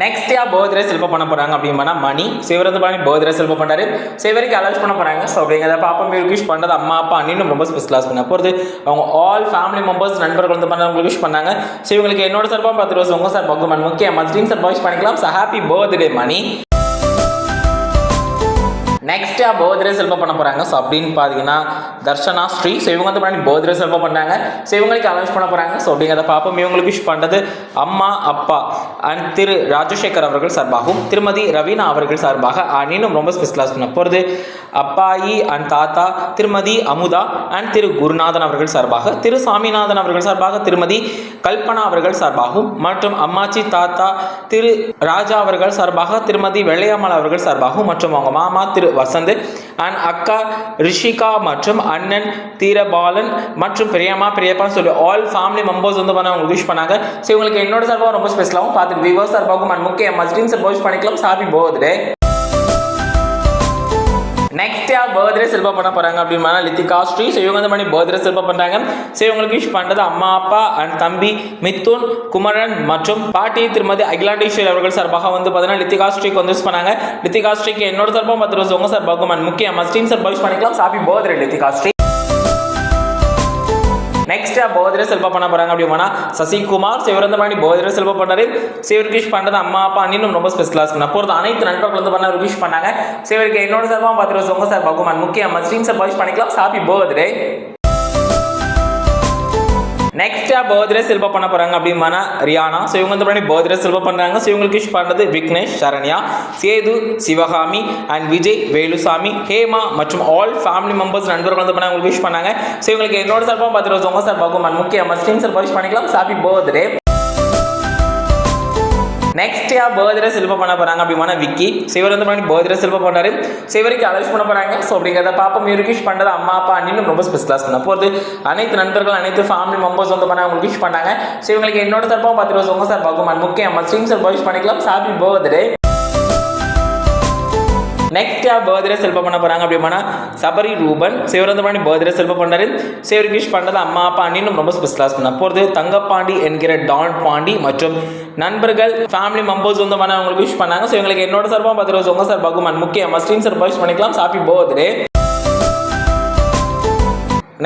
Next யா போதிரை செல்ப பண்ண போறாங்க அப்படின்னா மணி. சிவரந்து பண்ணி போதிரை செல்ப பண்ணாரு சிவருக்கு அலர்ஜ் பண்ண போறாங்க. ஸோ அப்படிங்கிறத பாப்பா மீர் விஷ் பண்ணது அம்மா அப்பா அண்ணினும் ரொம்ப ஸ்பெஷலாஸ் பண்ண போகிறது அவங்க ஆல் ஃபேமிலி மெம்பர்ஸ் நண்பர்கள் வந்து பண்ண உங்களுக்கு விஷ் பண்ணாங்க. ஸோ இவங்களுக்கு என்னோட சார்பாக பத்து ரோஸ் உங்க சார் மக்கு மண். முக்கிய ஸ்ட்ரீம் சார் விஷ் பண்ணிக்கலாம். So happy birthday Mani. Next birthday செல்ப பண்ண போறாங்க. ஸோ அப்படின்னு பார்த்தீங்கன்னா தர்ஷனா ஸ்ரீ. ஸோ இவங்க வந்து பண்ணி பர்த்டே பண்ணாங்க. ஸோ இவங்களுக்கு அனௌன்ஸ் பண்ண போறாங்க. ஸோ அப்படிங்கிறத பார்ப்போம். இவங்களுக்கு விஷ் பண்ணுறது அம்மா அப்பா அண்ட் திரு ராஜசேகர் அவர்கள் சார்பாகவும் திருமதி ரவீனா அவர்கள் சார்பாக அண்ணினும் ரொம்ப ஸ்பெஷலாக பண்ண போகிறது அப்பாயி அண்ட் தாத்தா திருமதி அமுதா அண்ட் திரு குருநாதன் அவர்கள் சார்பாக திரு சாமிநாதன் அவர்கள் சார்பாக திருமதி கல்பனா அவர்கள் சார்பாகவும் மற்றும் அம்மாச்சி தாத்தா திரு ராஜா அவர்கள் சார்பாக திருமதி வெள்ளையம்மாள் அவர்கள் சார்பாகவும் மற்றும் அவங்க மாமா திரு வசந்த் அண்ட் அக்கா ரிஷிகா மற்றும் அண்ணன் தீரபாலன் மற்றும் பெரியம்மா பெரியப்பான்னு சொல்லி ஆல் ஃபேமிலி மெம்பர்ஸ் வந்து பண்ண அவங்க விஷ் பண்ணாங்க. ஸோ இவங்களுக்கு என்னோட சார்பாக ரொம்ப ஸ்பெஷலாகவும் பார்த்துட்டு விவோ சார்பாகவும் அண்ட் முக்கிய மஸ்டின் சார் விஷ் பண்ணிக்கலாம். சாப்பி போகுது. நெக்ஸ்ட் யார் பர்த்டே செல்பா பண்ண போறாங்க அப்படின்னா லித்திகா ஸ்ரீ ஸோ இவங்க வந்து பண்ணி பர்த்டே செல்பா பண்றாங்க. ஸோ இவங்களுக்கு விஷ் பண்றது அம்மா அப்பா அண்ட் தம்பி மித்துன் குமரன் மற்றும் பாட்டி திருமதி அகிலாண்டேஸ்வரி அவர்கள் சார்பாக வந்து பார்த்தீங்கன்னா லித்திகா ஸ்ரீக்கு வந்து wish பண்ணாங்க. லித்திகா ஸ்ரீக்கு என்னோட சார்பாக பத்து ரோஸ் உங்க சார் பகுமன் முக்கிய மஸ்டீம் சார் விஷ் பண்ணிக்கலாம் happy birthday Lithika Sri. Next birthday செல்ப பண்ண போறாங்க அப்படின்னா சசிகுமார் சிவரந்தமணி பர்த்டே செல்வம் பண்ணாரு சிவர் விஷ் பண்றது அம்மா அப்பா அண்ணனும் ரொம்ப ஸ்பெஷலாக பண்ண போகிறது அனைத்து நண்பர்கள் வந்து பண்ண விஷ் பண்ணாங்க. சிவருக்கு என்னோட சார்பாக பத்து ரோஸ் உங்க சார் பகுமான் முக்கிய மஸ்டீம் சார் பாய்ஸ் பண்ணிக்கலாம். சாப்பி போதிரே நெக்ஸ்ட் பர்த்டே செல்ப பண்ண போறாங்க அப்படின்னா ரியானா. ஸோ இவங்க வந்து பர்த்டே செல்ப பண்றாங்க. ஸோ இவங்களுக்கு விஷ் பண்ணுறது விக்னேஷ் சரண்யா சேது சிவகாமி அண்ட் விஜய் வேலுசாமி ஹேமா மற்றும் ஆல் ஃபேமிலி மெம்பர்ஸ் நண்பர்கள் வந்து பண்ண உங்களுக்கு விஷ் பண்ணாங்க. ஸோ இவங்களுக்கு என்னோட சார்பாக பார்த்துட்டு ரோஸ் உங்க சார் முக்கியமாக முக்கிய மஸ்டின் சார் விஷ் பண்ணிக்கலாம். ஹாப்பி பர்த்டே நெக்ஸ்ட் யா பர்த்டே செல்ப பண்ண போறாங்க அப்படிமான விக்கி. சிவர் வந்து பண்ணி பர்த்டே செல்ப பண்ணாரு சிவருக்கு அலர்ஜ் பண்ண போறாங்க. ஸோ அப்படிங்கிறத பாப்பா விஷ் பண்ணுறது அம்மா அப்பா அண்ணினும் ரொம்ப ஸ்பெஷலாக பண்ண போகிறது அனைத்து நண்பர்கள் அனைத்து ஃபேமிலி மெம்பர்ஸ் வந்து பண்ண அவங்களுக்கு விஷ் பண்ணாங்க. ஸோ இவங்களுக்கு என்னோட தரப்பாக பத்து ரோஸ் உங்க சார் பகுமான் முக்கியமாக மஸ்டின் சார் விஷ் பண்ணிக்கலாம். ஹாப்பி பர்த்டே நெக்ஸ்ட் யார் பர்த்டே செல்ப பண்ண போறாங்க அப்படின்னா சபரி ரூபன். சிவரந்தபாண்டி பர்த்டே செல்ப பண்ணாரு சிவருக்கு விஷ் பண்ணது அம்மா அப்பா அண்ணினும் ரொம்ப ஸ்பெஷலாக பண்ண போகிறது தங்கப்பாண்டி என்கிற டான் பாண்டி மற்றும் நண்பர்கள் ஃபேமிலி மெம்பர்ஸ் வந்து பண்ண அவங்களுக்கு விஷ் பண்ணாங்க. ஸோ எங்களுக்கு என்னோட சார்பாக பத்து ரோஸ் உங்க சார் பகுமான் முக்கிய மஸ்டின் சார் விஷ் பண்ணிக்கலாம். ஹாப்பி பர்த்டே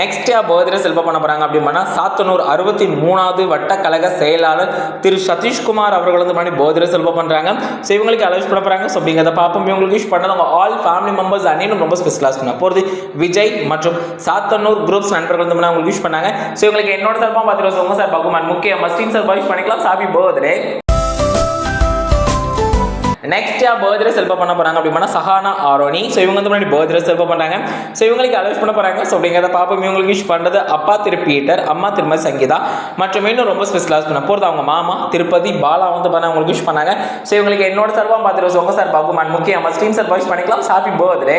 நெக்ஸ்ட் யார் பர்த்டே செல்ப பண்ண போறாங்க அப்படின்னா சாத்தனூர் அறுபத்தி மூணாவது வட்டக்கழக செயலாளர் திரு சதீஷ்குமார் அவர்கள் வந்து பண்ணி பர்த்டே செல்ப பண்றாங்க. ஸோ இவங்களுக்கு அலோஸ் பண்ண போறாங்க. ஸோ அப்படிங்கிறத பார்ப்போம். இவங்களுக்கு விஷ் பண்ணவங்க ஆல் ஃபேமிலி மெம்பர்ஸ் அன்னியும் ரொம்ப ஸ்பெஷலாக பண்ண போகிறது விஜய் மற்றும் சாத்தனூர் குரூப்ஸ் நண்பர்கள் வந்து அவங்களுக்கு யூஸ் பண்ணாங்க. ஸோ இவங்களுக்கு என்னோட சார்பாக பார்த்துட்டு ரோஸ் சார் பகுமான் முக்கிய மஸ்டின் சார் யூஸ் பண்ணிக்கலாம். சாபி பர்த்டே நெக்ஸ்ட் யா பர்த்டே செல்ப பண்ண போகிறாங்க அப்படின்னா சஹானா ஆரோனி ஸோ இவங்க வந்து முன்னாடி பர்த்டே செல்ப பண்ணாங்க ஸோ இவங்களுக்கு அலௌஸ் பண்ண போகிறாங்க ஸோ அப்படிங்கிறத பாப்போம். இவங்களுக்கு விஷ் பண்ணுறது அப்பா திரு பீட்டர் அம்மா திருமதி சங்கீதா. மற்றும் இன்னும் ரொம்ப ஸ்பெஷலாக பண்ண போகிறது அவங்க மாமா திருப்பதி பாலா வந்து பண்ண அவங்களுக்கு விஷ் பண்ணாங்க. ஸோ இவங்களுக்கு என்னோட சார்பாக பார்த்துட்டு உங்க சார் பாகுமான் முக்கியமாக ஸ்டீம் சார் விஷ் பண்ணிக்கலாம். ஹாப்பி பர்த்டே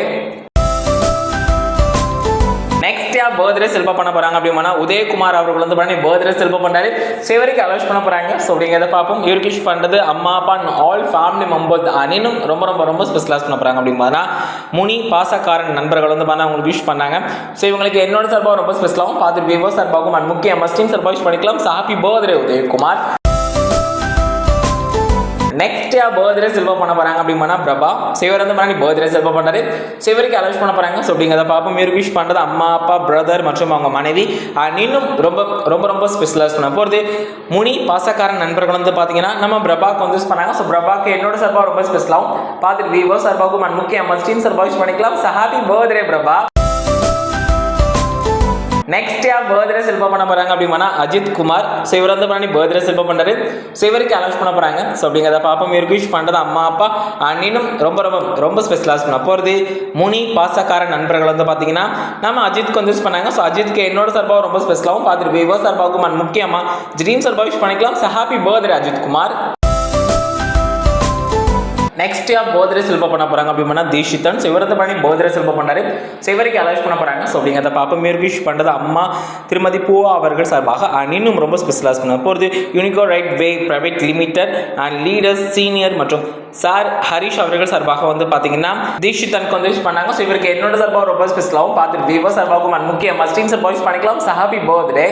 நெக்ஸ்ட் பர்த்டே செல்ப பண்ண போகிறாங்க அப்படின்னா உதயகுமார் அவர்கள் வந்து பண்ணி பர்த்டே செல்ப பண்ணாரு சிவருக்கு அலோஸ் பண்ண போகிறாங்க ஸோ அப்படிங்கிறத பார்ப்போம். யூர்கிஷ் பண்ணுறது அம்மா அப்பா ஆல் ஃபேமிலி மெம்பர்ஸ் அனினும் ரொம்ப ரொம்ப ரொம்ப ஸ்பெஷலாக பண்ண போகிறாங்க அப்படின்னா முனி பாசக்காரன் நண்பர்கள் வந்து பண்ண அவங்களுக்கு விஷ் பண்ணாங்க. ஸோ இவங்களுக்கு என்னோட சார்பாக ரொம்ப ஸ்பெஷலாகவும் பார்த்துட்டு விவோ சார்பாகவும் அண்ட் முக்கிய மஸ்டின் சார்பாக விஷ் பண்ணிக்கலாம். Happy birthday Udhayakumar. நெக்ஸ்ட் யா பர்த்டே செல்வா பண்ண போறாங்க அப்படின்னா பிரபா சிவர் வந்து பண்ணி பர்த்டே செல்வா பண்ணாரு சிவருக்கு அலோஸ் பண்ண போறாங்க. ஸோ அப்படிங்கிறத பார்ப்போம். இவருக்கு விஷ் பண்றது அம்மா அப்பா பிரதர் மற்றும் அவங்க மனைவி. இன்னும் ரொம்ப ரொம்ப ரொம்ப ஸ்பெஷலாக பண்ண போகிறது முனி பாசக்காரன் நண்பர்கள் வந்து பார்த்தீங்கன்னா நம்ம பிரபாக்கு வந்து பண்ணாங்க. ஸோ பிரபாக்கு என்னோட சார்பாக ரொம்ப ஸ்பெஷலாகவும் பார்த்துட்டு விவோ சார்பாகவும் அண்ட் முக்கிய ஸ்டீம் சார்பாக விஷ் பண்ணிக்கலாம். Happy birthday Prabha. நெக்ஸ்ட் யார் பர்த்டே செல்ப பண்ண போறாங்க அப்படின்னா அஜித் குமார். ஸோ இவர் வந்து பண்ணி பர்த்டே செல்ப பண்றாரு. ஸோ இவருக்கு அனௌன்ஸ் பண்ண போறாங்க. ஸோ அப்படிங்கிறத பாப்போம் இவருக்கு விஷ் பண்ணுறது அம்மா அப்பா அண்ணினும் ரொம்ப ரொம்ப ரொம்ப ஸ்பெஷலாக பண்ண போகிறது முனி பாசக்கார நண்பர்கள் வந்து பார்த்தீங்கன்னா நம்ம அஜித்க்கு வந்து யூஸ் பண்ணாங்க. ஸோ அஜித்க்கு என்னோட சார்பாக ரொம்ப ஸ்பெஷலாகவும் பார்த்துட்டு விவோ சார்பாகவும் முக்கியமாக ட்ரீம் சார்பாக விஷ் பண்ணிக்கலாம். So happy birthday Ajith Kumar. Next யார் பர்த்டே செலிப்ரேட் பண்ண போறாங்க அப்படின்னா தீஷிதன். சிவரத்தை பண்ணி பர்த்டே செலிப்ரேட் பண்ணாரு ஸோ இவருக்கு பண்ண போறாங்க. ஸோ அப்படிங்கிறத பாப்பா விஷ் பண்ணுறது அம்மா திருமதி பூவா அவர்கள் சார்பாக and இன்னும் ரொம்ப ஸ்பெஷலாக பண்ண போகிறது Unico right way private limited and leaders senior மற்றும் சார் ஹரிஷ் அவர்கள் சார்பாக வந்து பார்த்தீங்கன்னா தீஷிதனுக்கு வந்து யூஸ் பண்ணாங்க. ஸோ இவருக்கு என்னோட சார்பாக ரொம்ப ஸ்பெஷலாகவும் பார்த்துட்டு விவோ சார்பாகவும் அண்ட் முக்கியமாக ஸ்ட்ரீம் சார்பாக விஷ் பண்ணிக்கலாம். ஸோ ஹாப்பி பர்த்டே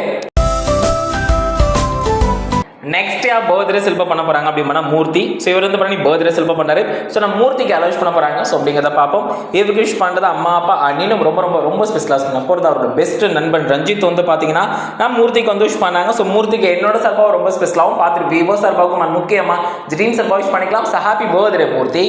நெக்ஸ்ட் யார் பர்த்டே செல்ப பண்ண போறாங்க அப்படின்னா மூர்த்தி. ஸோ இவர் வந்து பண்ணி பர்த்டே செல்ப பண்ணாரு. ஸோ நம்ம மூர்த்திக்கு அலோஸ் பண்ண போறாங்க. ஸோ அப்படிங்கிறத பார்ப்போம். இவருக்கு விஷ் பண்ணுறது அம்மா அப்பா அண்ணினும் ரொம்ப ரொம்ப ரொம்ப ஸ்பெஷலாக பண்ண போகிறது அவரோட பெஸ்ட் நண்பன் ரஞ்சித் வந்து பார்த்தீங்கன்னா நான் மூர்த்திக்கு வந்து விஷ் பண்ணாங்க. ஸோ மூர்த்திக்கு என்னோட சார்பாக ரொம்ப ஸ்பெஷலாகவும் பார்த்துட்டு விவோ சார்பாகவும் முக்கியமாக ட்ரீம் சார்பாக விஷ் பண்ணிக்கலாம். So happy birthday Murthy.